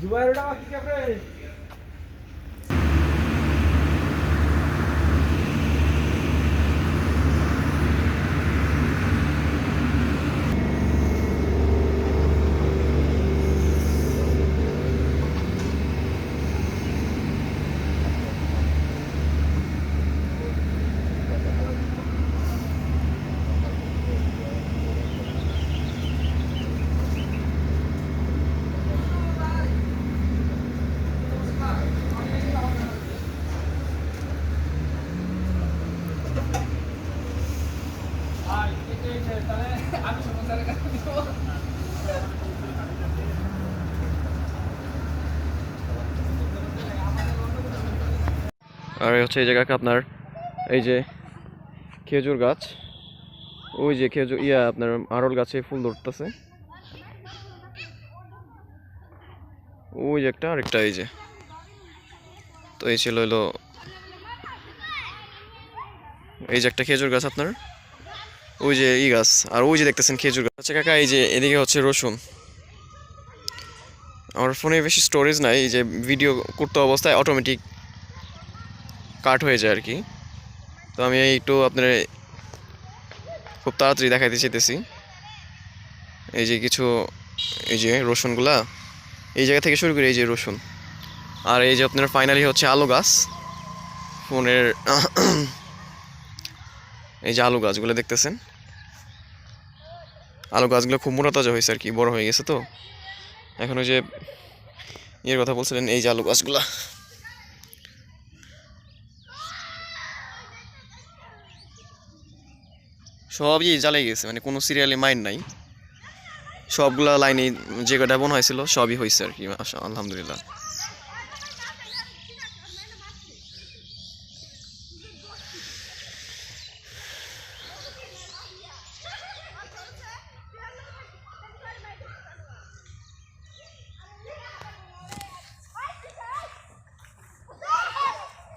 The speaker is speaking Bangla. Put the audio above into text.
জুবাইরটা কি কাপড়ে আর হচ্ছে এই জায়গাকে আপনার এই যে খেজুর গাছ। ওই যে খেজুর, ইয়া আপনার আরল গাছে ফুল ধরতেছে। ওই যে একটা, আরেকটা এই যে। তো এই ছিল হলো এই যে একটা খেজুর গাছ আপনার। ওই যে ই গাছ, আর ওই যে দেখতেছেন খেজুর গাছ। আচ্ছা কাকা, এই যে এদিকে হচ্ছে রসুন। আমার ফোনে বেশি স্টোরেজ নাই যে ভিডিও করতে অবস্থায় অটোমেটিক কাট হয়ে যায় আর কি তো আমি একটু আপনার খুব তাড়াতাড়ি দেখাইতে চাইতেছি। এই যে কিছু, এই যে রসুনগুলা। এই জায়গা থেকে শুরু করে এই যে রসুন। আর এই যে আপনার ফাইনালি হচ্ছে আলু গাছ। ফোনের এই যে আলু গাছগুলো দেখতেছেন? আলু গাছগুলো খুব মোটা তাজা হয়েছে আর কি, বড় হয়ে গেছে তো। এখন ওই যে ইয়ের কথা বলছিলেন, এই যে আলু গাছগুলা। সবই জ্বালাই গেছে মানে কোনো সিরিয়ালে মাইন্ড নাই। সবগুলা লাইনে যে কটা বোন হয়েছিল, সবই হয়েছে আর কি আলহামদুলিল্লাহ।